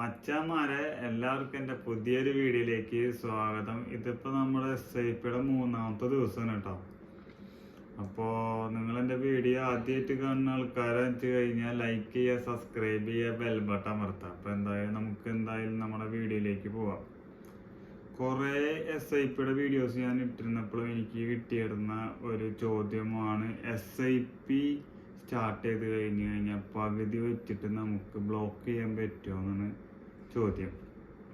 മച്ചാമാരെ എല്ലാവർക്കും എന്റെ പുതിയൊരു വീഡിയോയിലേക്ക് സ്വാഗതം. ഇതിപ്പോൾ നമ്മുടെ എസ് മൂന്നാമത്തെ ദിവസമാണ് കേട്ടോ. അപ്പോൾ നിങ്ങൾ എന്റെ വീഡിയോ ആദ്യമായിട്ട് കാണുന്ന ആൾക്കാരെ വെച്ച് കഴിഞ്ഞാൽ ലൈക്ക് ചെയ്യുക സബ്സ്ക്രൈബ് ചെയ്യുക ബെൽ ബട്ടൺ അമർത്തുക. അപ്പോൾ എന്തായാലും നമുക്ക് എന്തായാലും നമ്മുടെ വീഡിയോയിലേക്ക് പോവാം. കുറേ എസ് ഐ പിയുടെ വീഡിയോസ് ഞാൻ ഇട്ടിരുന്നപ്പോഴും എനിക്ക് കിട്ടിയിരുന്ന ഒരു ചോദ്യമാണ് എസ് ഐ പി സ്റ്റാർട്ട് ചെയ്ത് കഴിഞ്ഞ് കഴിഞ്ഞാൽ പകുതി വെച്ചിട്ട് നമുക്ക് ബ്ലോക്ക് ചെയ്യാൻ പറ്റുമോ എന്നാണ് ചോദ്യം.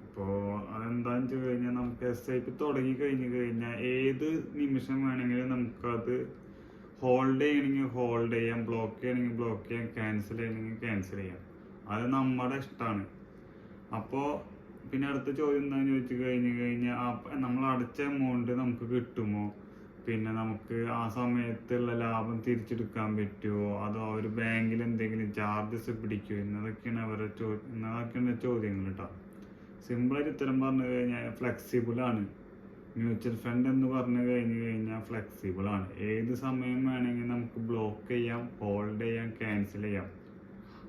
അപ്പോൾ അതെന്താണെന്ന് വെച്ച് കഴിഞ്ഞാൽ നമുക്ക് എസ് ഐ പി തുടങ്ങി കഴിഞ്ഞ് കഴിഞ്ഞാൽ ഏത് നിമിഷം വേണമെങ്കിലും നമുക്കത് ഹോൾഡ് ചെയ്യണമെങ്കിൽ ഹോൾഡ് ചെയ്യാം ബ്ലോക്ക് ചെയ്യണമെങ്കിൽ ബ്ലോക്ക് ചെയ്യാം ക്യാൻസൽ ചെയ്യണമെങ്കിൽ ക്യാൻസൽ ചെയ്യാം. അത് നമ്മുടെ ഇഷ്ടമാണ് അപ്പോൾ പിന്നെ അടുത്ത ചോദ്യം എന്താണെന്ന് ചോദിച്ചു കഴിഞ്ഞു കഴിഞ്ഞാൽ നമ്മൾ അടച്ച എമൗണ്ട് നമുക്ക് കിട്ടുമോ? പിന്നെ നമുക്ക് ആ സമയത്തുള്ള ലാഭം തിരിച്ചെടുക്കാൻ പറ്റുമോ? അതോ അവർ ബാങ്കിൽ എന്തെങ്കിലും ചാർജസ് പിടിക്കുമോ എന്നതൊക്കെയാണ് അവരുടെ ചോ എന്നതൊക്കെയാണ് ചോദ്യങ്ങൾ കേട്ടോ സിമ്പിളായിട്ട് ഉത്തരം പറഞ്ഞു കഴിഞ്ഞാൽ ഫ്ലെക്സിബിൾ ആണ്. മ്യൂച്വൽ ഫണ്ട് എന്ന് പറഞ്ഞു കഴിഞ്ഞു കഴിഞ്ഞാൽ ഫ്ലെക്സിബിൾ ആണ്. ഏത് സമയം വേണമെങ്കിൽ നമുക്ക് ബ്ലോക്ക് ചെയ്യാം ഹോൾഡ് ചെയ്യാം ക്യാൻസൽ ചെയ്യാം.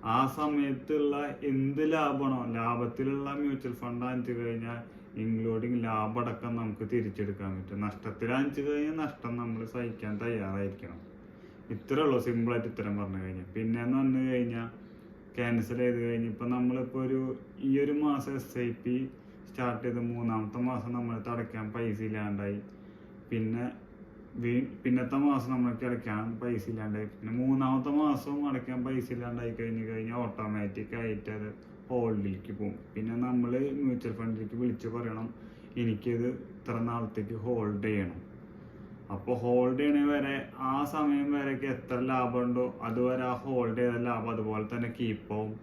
ആ സമയത്തുള്ള എന്ത് ലാഭമാണോ ലാഭത്തിലുള്ള മ്യൂച്വൽ ഫണ്ട് അഞ്ചു കഴിഞ്ഞാൽ ഇൻക്ലൂഡിങ് ലാഭമടക്കം നമുക്ക് തിരിച്ചെടുക്കാൻ പറ്റും. നഷ്ടത്തിൽ അഞ്ചു കഴിഞ്ഞാൽ നഷ്ടം നമ്മൾ സഹിക്കാൻ തയ്യാറായിരിക്കണം. ഇത്രേ ഉള്ളൂ സിമ്പിളായിട്ട് ഇത്തരം പറഞ്ഞു കഴിഞ്ഞാൽ പിന്നെ എന്ന് പറഞ്ഞു കഴിഞ്ഞാൽ ക്യാൻസൽ ചെയ്ത് കഴിഞ്ഞ് ഇപ്പം നമ്മളിപ്പോൾ ഒരു ഈ ഒരു മാസം എസ് ഐ പി സ്റ്റാർട്ട് ചെയ്ത് മൂന്നാമത്തെ മാസം നമ്മൾ അടയ്ക്കാൻ പൈസ ഇല്ലാണ്ടായി. പിന്നെ പിന്നത്തെ മാസം നമ്മൾക്ക് അടയ്ക്കാൻ പൈസ ഇല്ലാണ്ടായി. പിന്നെ മൂന്നാമത്തെ മാസവും അടയ്ക്കാൻ പൈസ ഇല്ലാണ്ടായി കഴിഞ്ഞ് കഴിഞ്ഞാൽ ഓട്ടോമാറ്റിക് ആയിട്ട് അത് ഹോൾഡിലേക്ക് പോകും. പിന്നെ നമ്മൾ മ്യൂച്വൽ ഫണ്ടിലേക്ക് വിളിച്ച് പറയണം എനിക്കത് ഇത്ര നാളത്തേക്ക് ഹോൾഡ് ചെയ്യണം. അപ്പോൾ ഹോൾഡ് ചെയ്യണ വരെ ആ സമയം വരെയൊക്കെ എത്ര ലാഭമുണ്ടോ അതുവരെ ആ ഹോൾഡ് ചെയ്ത ലാഭം അതുപോലെ തന്നെ കീപ്പ് ആവും.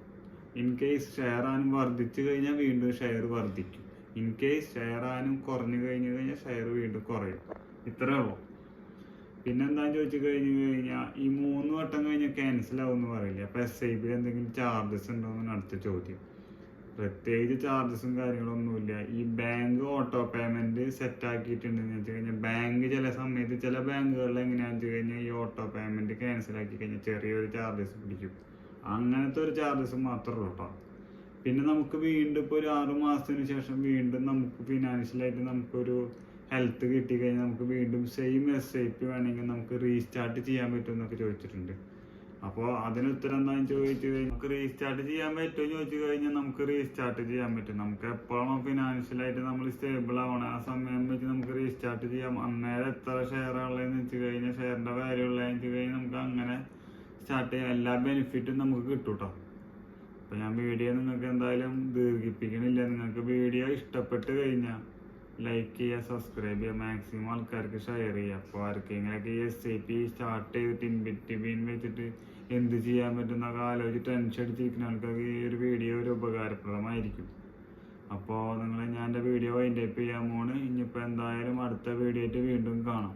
ഇൻ കേസ് ഷെയർ ആനും വർദ്ധിച്ചു കഴിഞ്ഞാൽ വീണ്ടും ഷെയർ വർദ്ധിക്കും. ഇൻ കേസ് ഷെയർ ആനും കുറഞ്ഞു കഴിഞ്ഞു കഴിഞ്ഞാൽ ഷെയർ വീണ്ടും കുറയും. ഇത്രേ ഉള്ളൂ. പിന്നെന്താന്ന് ചോദിച്ചു കഴിഞ്ഞു കഴിഞ്ഞാൽ ഈ മൂന്ന് വട്ടം കഴിഞ്ഞാൽ ക്യാൻസൽ ആവും എന്ന് പറയില്ല? അപ്പൊ എസ് ഐ ബിയിൽ എന്തെങ്കിലും ചാർജസ് ഉണ്ടോ എന്നാണ് അടുത്ത ചോദ്യം. പ്രത്യേകിച്ച് ചാർജസും കാര്യങ്ങളൊന്നുമില്ല. ഈ ബാങ്ക് ഓട്ടോ പേയ്മെന്റ് സെറ്റ് ആക്കിയിട്ടുണ്ടെന്ന് വെച്ച് കഴിഞ്ഞാൽ ബാങ്ക് ചില സമയത്ത് ചില ബാങ്കുകളിൽ എങ്ങനെയാണെന്ന് വെച്ച് കഴിഞ്ഞാൽ ഈ ഓട്ടോ പേയ്മെന്റ് ക്യാൻസൽ ആക്കി കഴിഞ്ഞാൽ ചെറിയൊരു ചാർജസ് പിടിക്കും. അങ്ങനത്തെ ഒരു ചാർജസ് മാത്രമേ ഉള്ളൂ കേട്ടോ പിന്നെ നമുക്ക് വീണ്ടും ഇപ്പോൾ ഒരു ആറു മാസത്തിന് ശേഷം വീണ്ടും നമുക്ക് ഫിനാൻഷ്യലായിട്ട് നമുക്കൊരു ഹെൽത്ത് കിട്ടി കഴിഞ്ഞാൽ നമുക്ക് വീണ്ടും സെയിം എസ് ഐ പി വേണമെങ്കിൽ നമുക്ക് റീസ്റ്റാർട്ട് ചെയ്യാൻ പറ്റും എന്നൊക്കെ ചോദിച്ചിട്ടുണ്ട്. അപ്പോൾ അതിന് ഉത്തരം എന്താണെന്ന് ചോദിച്ചു കഴിഞ്ഞാൽ നമുക്ക് റീസ്റ്റാർട്ട് ചെയ്യാൻ പറ്റുമോ ചോദിച്ചു കഴിഞ്ഞാൽ നമുക്ക് റീസ്റ്റാർട്ട് ചെയ്യാൻ പറ്റും. നമുക്ക് എപ്പോഴാണോ ഫിനാൻഷ്യലായിട്ട് നമ്മൾ സ്റ്റേബിൾ ആവണം. ആ സമയം വെച്ച് നമുക്ക് റീസ്റ്റാർട്ട് ചെയ്യാം. അന്നേരം എത്ര ഷെയർ ഉള്ളതെന്ന് വെച്ച് കഴിഞ്ഞാൽ ഷെയറിന്റെ വാല്യൂ ഉള്ളതെന്ന് വെച്ച് കഴിഞ്ഞാൽ നമുക്ക് അങ്ങനെ സ്റ്റാർട്ട് ചെയ്യാം. എല്ലാ ബെനിഫിറ്റും നമുക്ക് കിട്ടും കേട്ടോ അപ്പോൾ ഞാൻ വീഡിയോ നിങ്ങൾക്ക് എന്തായാലും ദീർഘിപ്പിക്കണില്ല. നിങ്ങൾക്ക് വീഡിയോ ഇഷ്ടപ്പെട്ട് കഴിഞ്ഞാൽ ലൈക്ക് ചെയ്യുക സബ്സ്ക്രൈബ് ചെയ്യുക മാക്സിമം ആൾക്കാർക്ക് ഷെയർ ചെയ്യുക. അപ്പോൾ ആർക്കെങ്കിലൊക്കെ ഈ എസ് ഐ പി സ്റ്റാർട്ട് ചെയ്തിട്ട് ഇൻബിറ്റ് ബീൻ വെച്ചിട്ട് എന്ത് ചെയ്യാൻ പറ്റുന്നൊക്കെ ആലോചിച്ച് ടെൻഷൻ അടിച്ചിരിക്കുന്ന ആൾക്കാർക്ക് ഈ ഒരു വീഡിയോ ഒരു ഉപകാരപ്രദമായിരിക്കും. അപ്പോൾ നിങ്ങൾ ഞാൻ എന്റെ വീഡിയോ വൈൻഡപ്പ് ചെയ്യാൻ പോണ്. ഇനിയിപ്പോൾ എന്തായാലും അടുത്ത വീഡിയോ ആയിട്ട് വീണ്ടും കാണാം.